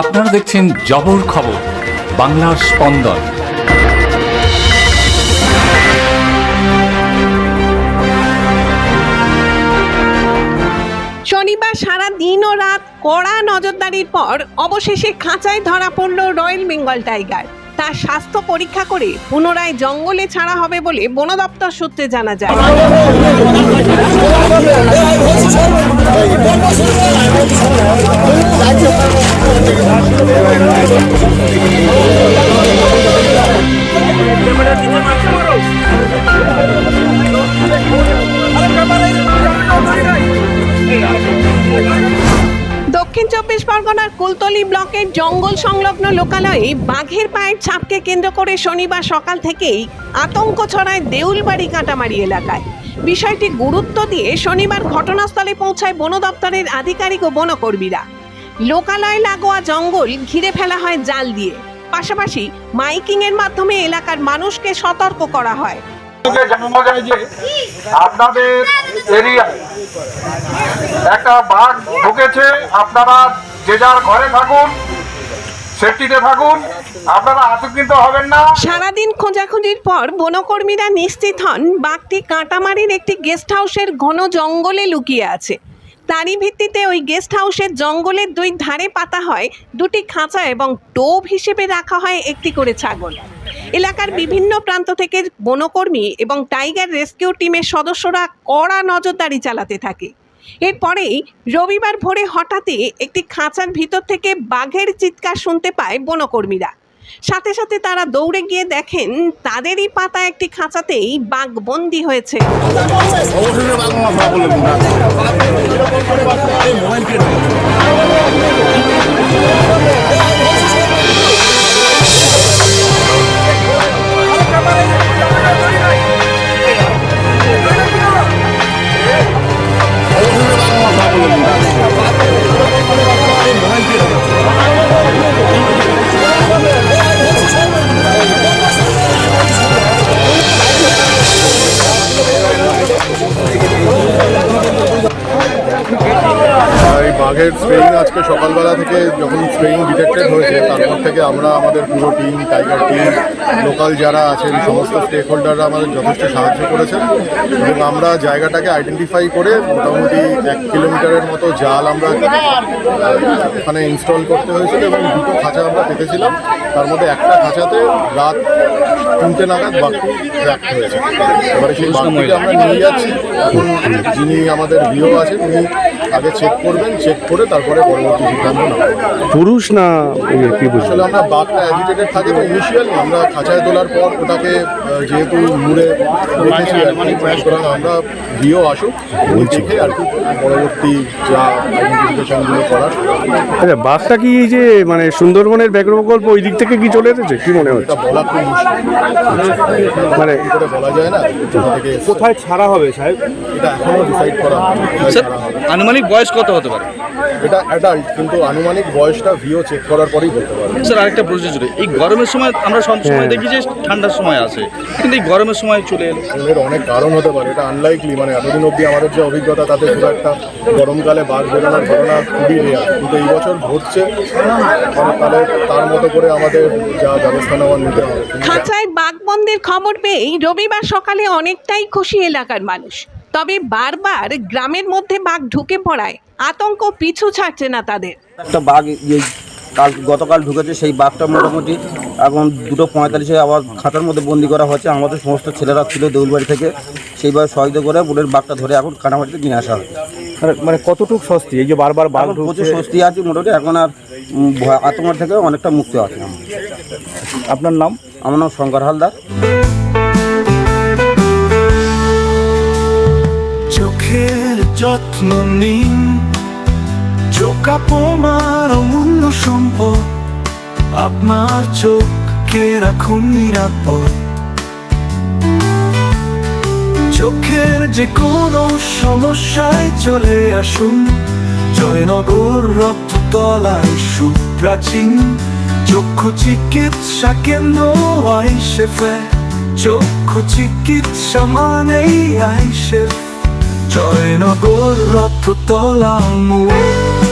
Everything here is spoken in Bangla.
আপনারা দেখছেন জবর খবর, বাংলার স্পন্দন। শনিবার সারা দিন ও রাত কড়া নজরদারির পর অবশেষে খাঁচায় ধরা পড়ল রয়্যাল বেঙ্গল টাইগার। তার স্বাস্থ্য পরীক্ষা করে পুনরায় জঙ্গলে ছাড়া হবে বলে বন দপ্তর সূত্রে জানা যায়। দক্ষিণ চব্বিশ পরগনার কুলতলি ব্লকের জঙ্গল সংলগ্ন লোকালয়ে বাঘের পায়ের ছাপকে কেন্দ্র করে শনিবার সকাল থেকেই আতঙ্ক ছড়ায় দেউলবাড়ি কাটামারি এলাকায়। বিষয়টি গুরুত্ব দিয়ে শনিবার ঘটনাস্থলে পৌঁছায় বন দপ্তরের আধিকারিক ও বনকর্মীরা। লোকালয় লাগোয়া জঙ্গল ঘিরে ফেলা হয় জাল দিয়ে। পাশাপাশি মাইকিং এর মাধ্যমে এলাকার মানুষকে সতর্ক করা হয়। আপনাদের এরিয়ায় একটা বাঘ ঢুকেছে, আপনারা যে যার ঘরে থাকুন, সেফটিতে থাকুন সারাদিন খোঁজাখুঁজির পর বনকর্মীরা নিশ্চিত হন, বাঘটি কাঁটামারির একটি গেস্ট হাউসের ঘন জঙ্গলে লুকিয়ে আছে। তারই ভিত্তিতে ওই গেস্ট হাউসের জঙ্গলের দুই ধারে পাতা হয়, দুটি খাঁচা এবং টোপ হিসেবে রাখা হয় একটি করে ছাগল। এলাকার বিভিন্ন প্রান্ত থেকে বনকর্মী এবং টাইগার রেস্কিউ টিমের সদস্যরা কড়া নজরদারি চালাতে থাকে। এরপরেই রবিবার ভোরে হঠাৎই একটি খাঁচার ভিতর থেকে বাঘের চিৎকার শুনতে পায় বনকর্মীরা। সাথে সাথে তারা দৌড়ে গিয়ে দেখেন তাদেরই পাতা একটি খাঁচাতেই বাঘ বন্দি হয়েছে। এই বাঘের স্প্রেইং আজকে সকালবেলা থেকে যখন স্প্রেইং ডিটেক্টেড হয়েছে তারপর থেকে আমরা আমাদের পুরো টিম টাইগার টিম লোকাল যারা আছেন সমস্ত স্টেক হোল্ডাররা আমাদের যথেষ্ট সাহায্য করেছেন এবং আমরা জায়গাটাকে আইডেন্টিফাই করে মোটামুটি এক কিলোমিটারের মতো জাল আমরা ওখানে ইনস্টল করতে হয়েছিল এবং দুটো খাঁচা আমরা পেতেছিলাম। তার মধ্যে একটা খাঁচাতে রাত তিনটে নাগাদ বাঘটি ট্র্যাক্ট হয়েছে। এবারে সেই বাঘটিকে আমরা নিয়ে যাচ্ছি। এখন যিনি আমাদের ভিও আছেন উনি আগে চেক করবেন চেক করে তারপরে পরবর্তী সিদ্ধান্ত নেবেন পুরুষ না ইয়ে, কি আসলে আমরা বাঘটা অ্যাজিটেটেড থাকে তো ইনিশিয়াল আমরা খাঁচায় তোলার পর ওটাকে যেহেতু মুড়ে রেখেছি আর কি সুতরাং আমরা ভিও আসুক দেখে আর কি পরবর্তী যা আইডেন্টিফিকেশনগুলো করার। আচ্ছা বাঘটা কি এই যে মানে সুন্দরবনের ব্যাঘ্র প্রকল্প ওই দিক থেকে কি চলে এসেছে? কি মনে হচ্ছে? এটা বলা খুব মুশকিল। মানে কি করে বলা যায় না কোথা থেকে এসছে। কোথায় ছাড়া হবে সাহেব? এটা এখনও ডিসাইড করা হয়নি, কোথায় ছাড়া হবে। আনুমানিক বয়স কত হতে পারে? এটা অ্যাডাল্ট কিন্তু আনুমানিক বয়সটা ভিও চেক করার পরেই বলতে পারব। স্যার আরেকটা প্রশ্ন ছিল এই গরমের সময় আমরা সব সময় হ্যাঁ। দেখি যে ঠান্ডার সময় আসে কিন্তু এই গরমের সময় চলে এলো। এর অনেক কারণ হতে পারে এটা আনলাইকলি মানে এতদিন অবধি আমাদের যে অভিজ্ঞতা তাতে খুব একটা গরমকালে বাঘ বেরোনোর ঘটনা খুবই রেয়ার কিন্তু এই বছর ঘটছে তাহলে তার মতো করে আমাদের যা ব্যবস্থা নেওয়ার নিতে হবে। খাঁচায় বাঘবন্দির খবর পেয়েই রবিবার সকালে অনেকটাই খুশি এলাকার মানুষ। তবে বারবার গ্রামের মধ্যে বাঘ ঢুকে পড়ায়। আতঙ্ক পিছু ছাড়ছে না তাদের। একটা বাঘ কাল গতকাল ঢুকেছে সেই বাঘটা মোটামুটি এখন দুটো পঁয়তাল্লিশে আবার খাতার মধ্যে বন্দি করা হচ্ছে। আমাদের সমস্ত ছেলেরা ছিল দেউলবাড়ি থেকে। সেইভাবে সহায়তা করে বুলের বাঘটা ধরে এখন কানামাটিতে নিয়ে আসা হয় মানে- মানে কতটুকু স্বস্তি? এই যে বারবার বাঘ প্রচুর ঢুকছে। স্বস্তি আছে মোটামুটি। এখন আর আতঙ্ক থেকে অনেকটা মুক্তি আছে আপনার নাম? আমার নাম শঙ্কর হালদার। চোখের যত্ন নিন। চোখ আপনার অমূল্য সম্পদ। আপনার চোখকে রাখুন নিরাপদ। চোখের যে কোনো সমস্যায় চলে আসুন। জয়নগর রক্ততলায় সুপ্রাচীন। চক্ষু চিকিৎসা কেন্দ্র আইসেফে চক্ষু চিকিৎসা মানেই আইসেফ। জয়নগর রথতলা মোড়